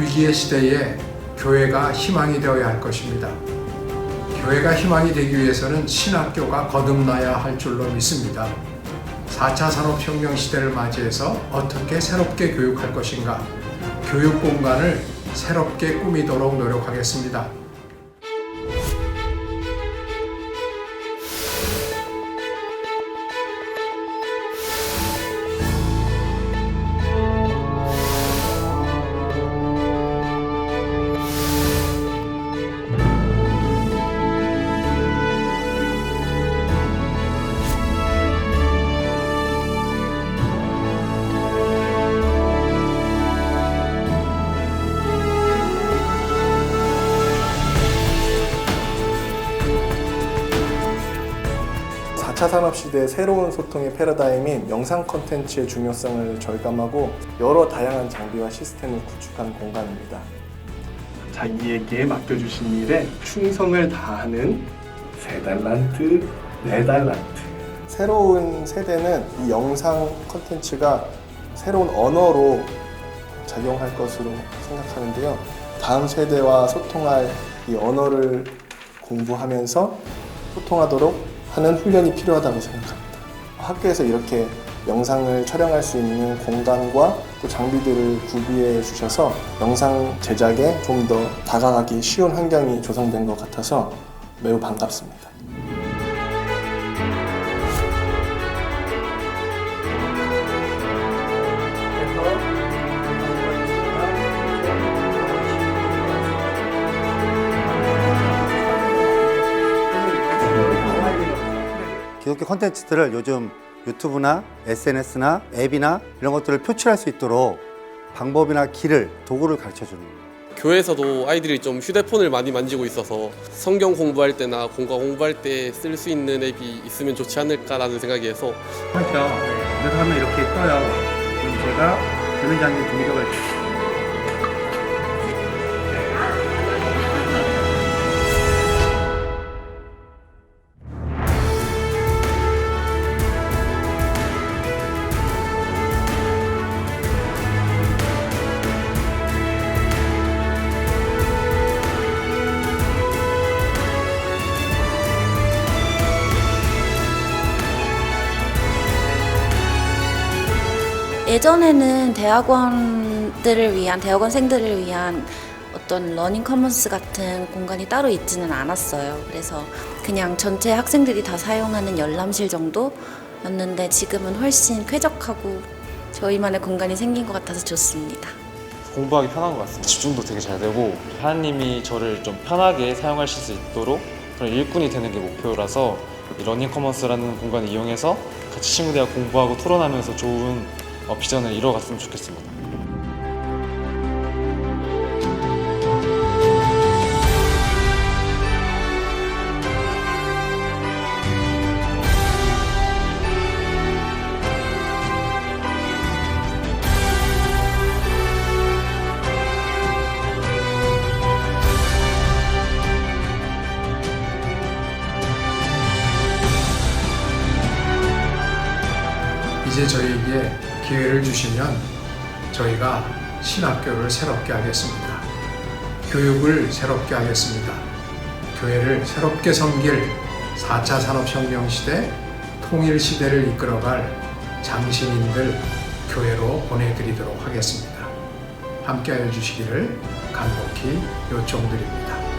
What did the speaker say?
위기의 시대에 교회가 희망이 되어야 할 것입니다. 교회가 희망이 되기 위해서는 신학교가 거듭나야 할 줄로 믿습니다. 4차 산업혁명 시대를 맞이해서 어떻게 새롭게 교육할 것인가, 교육 공간을 새롭게 꾸미도록 노력하겠습니다. 4차 산업시대의 새로운 소통의 패러다임인 영상 콘텐츠의 중요성을 절감하고 여러 다양한 장비와 시스템을 구축한 공간입니다. 자기에게 맡겨주신 일에 충성을 다하는 세 달란트, 네 달란트. 새로운 세대는 이 영상 콘텐츠가 새로운 언어로 작용할 것으로 생각하는데요. 다음 세대와 소통할 이 언어를 공부하면서 소통하도록 하는 훈련이 필요하다고 생각합니다. 학교에서 이렇게 영상을 촬영할 수 있는 공간과 또 장비들을 구비해 주셔서 영상 제작에 좀 더 다가가기 쉬운 환경이 조성된 것 같아서 매우 반갑습니다. 기독교 콘텐츠들을 요즘 유튜브나 SNS나 앱이나 이런 것들을 표출할 수 있도록 방법이나 길을 도구를 가르쳐 주는 거예요. 교회에서도 아이들이 좀 휴대폰을 많이 만지고 있어서 성경 공부할 때나 공과 공부할 때 쓸 수 있는 앱이 있으면 좋지 않을까라는 생각이 해서 그렇죠. 이렇게 하면 이렇게 떠요. 그럼 제가 장면 공격을 예전에는 대학원들을 위한 대학원생들을 위한 어떤 러닝 커먼스 같은 공간이 따로 있지는 않았어요. 그래서 그냥 전체 학생들이 다 사용하는 열람실 정도였는데 지금은 훨씬 쾌적하고 저희만의 공간이 생긴 것 같아서 좋습니다. 공부하기 편한 것 같습니다. 집중도 되게 잘 되고 하나님이 저를 좀 편하게 사용하실 수 있도록 그런 일꾼이 되는 게 목표라서 이 러닝 커먼스라는 공간을 이용해서 같이 친구들과 공부하고 토론하면서 좋은 어, 비전을 이뤄갔으면 좋겠습니다. 이제 저희에게 기회를 주시면 저희가 신학교를 새롭게 하겠습니다. 교육을 새롭게 하겠습니다. 교회를 새롭게 섬길 4차 산업혁명 시대, 통일 시대를 이끌어갈 장신인들 교회로 보내드리도록 하겠습니다. 함께하여 주시기를 간곡히 요청드립니다.